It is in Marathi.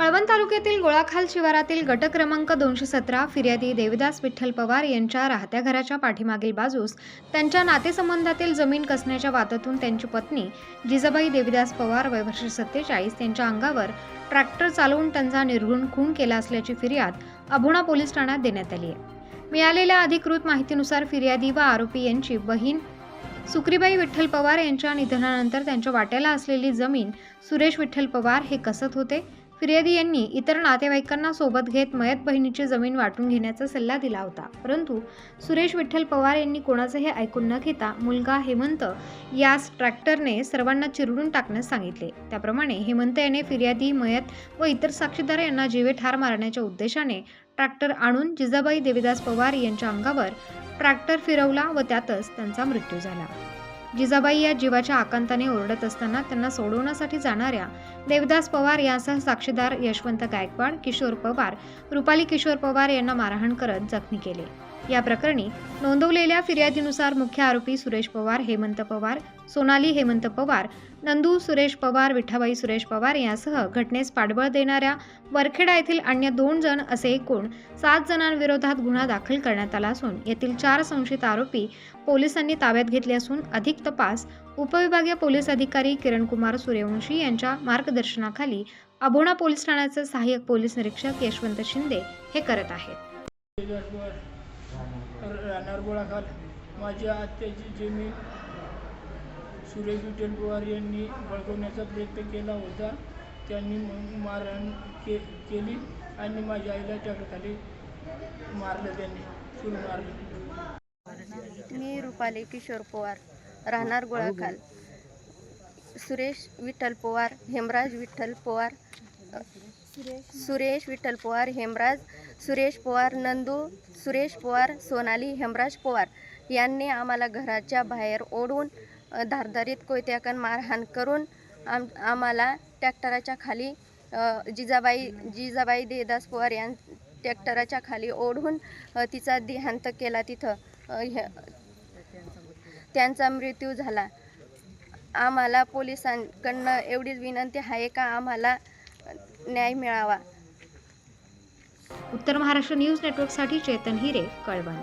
कळवण तालुक्यातील गोळाखाल शिवारातील गट क्रमांक दोनशे सतरा फिर्यादी देविदास विठ्ठल पवार यांच्या राहत्या घराच्या पाठीमागील बाजूस त्यांच्या नातेसंबंधातील जमीन कसण्याच्या वादातून त्यांची पत्नी जिजाबाई देविदास पवार वयवर्ष सत्तेचाळीस यांच्या अंगावर ट्रॅक्टर चालवून त्यांचा निर्घुण खून केला असल्याची फिर्याद अभुणा पोलीस ठाण्यात देण्यात आली आहे. मिळालेल्या अधिकृत माहितीनुसार फिर्यादी व आरोपी यांची बहीण सुक्रीबाई विठ्ठल पवार यांच्या निधनानंतर त्यांच्या वाट्याला असलेली जमीन सुरेश विठ्ठल पवार हे कसत होते? फिर्यादी यांनी इतर नातेवाईकांना सोबत घेत मयत बहिणीची जमीन वाटून घेण्याचा सल्ला दिला होता. परंतु सुरेश विठ्ठल पवार यांनी कोणाचंही ऐकून न घेता मुलगा हेमंत यास ट्रॅक्टरने सर्वांना चिरडून टाकण्यास सांगितले. त्याप्रमाणे हेमंत याने फिर्यादी मयत व इतर साक्षीदार यांना जीवे ठार मारण्याच्या उद्देशाने ट्रॅक्टर आणून जिजाबाई देविदास पवार यांच्या अंगावर ट्रॅक्टर फिरवला व त्यातच त्यांचा मृत्यू झाला. जिजाबाई या जीवाच्या आकांताने ओरडत असताना त्यांना सोडवण्यासाठी जाणाऱ्या देवदास पवार यासह साक्षीदार यशवंत गायकवाड किशोर पवार रुपाली किशोर पवार यांना मारहाण करत जखमी केले. या प्रकरणी नोंदवलेल्या फिर्यादीनुसार मुख्य आरोपी सुरेश पवार हेमंत पवार सोनाली हेमंत पवार नंदू सुरेश पवार विठाबाई सुरेश पवार यासह घटनेस पाठबळ देणाऱ्या वरखेडा येथील अन्य दोन जण असे एकूण सात जणांविरोधात गुन्हा दाखल करण्यात आला असून येथील चार संशयित आरोपी पोलिसांनी ताब्यात घेतले असून अधिक तपास उपविभागीय पोलीस अधिकारी किरणकुमार सूर्यवंशी यांच्या मार्गदर्शनाखाली अभोणा पोलीस ठाण्याचे सहाय्यक पोलीस निरीक्षक यशवंत शिंदे हे करत आहेत. राहणार गोळाखाल. माझ्या आत्याची जमीन सुरेश विठ्ठल पवार यांनी बळकवण्याचा प्रयत्न केला होता. त्यांनी मग मारहाण के केली आणि माझ्या आईला त्याखाली मारलं त्यांनी. सुरू मारलं. मी रुपाली किशोर पवार राहणार गोळाखाल. सुरेश विठ्ठल पवार हेमराज विठ्ठल पवार सुरेश विठ्ठल पवार हेमराज सुरेश पवार नंदू सुरेश पवार सोनाली हेमराज पवार यांनी आम्हाला घराच्या बाहेर ओढून धारधारीत कोयत्याकन मारहाण करून आम आम्हाला ट्रॅक्टराच्या खाली जिजाबाई जिजाबाई देदास पवार यां ट्रॅक्टराच्या खाली ओढून तिचा देहांत केला तिथं त्यांचा मृत्यू झाला. आम्हाला पोलिसांकडनं एवढीच विनंती आहे का आम्हाला न्याय मिळावा? उत्तर महाराष्ट्र न्यूज नेटवर्कसाठी चेतन हिरे कळवण.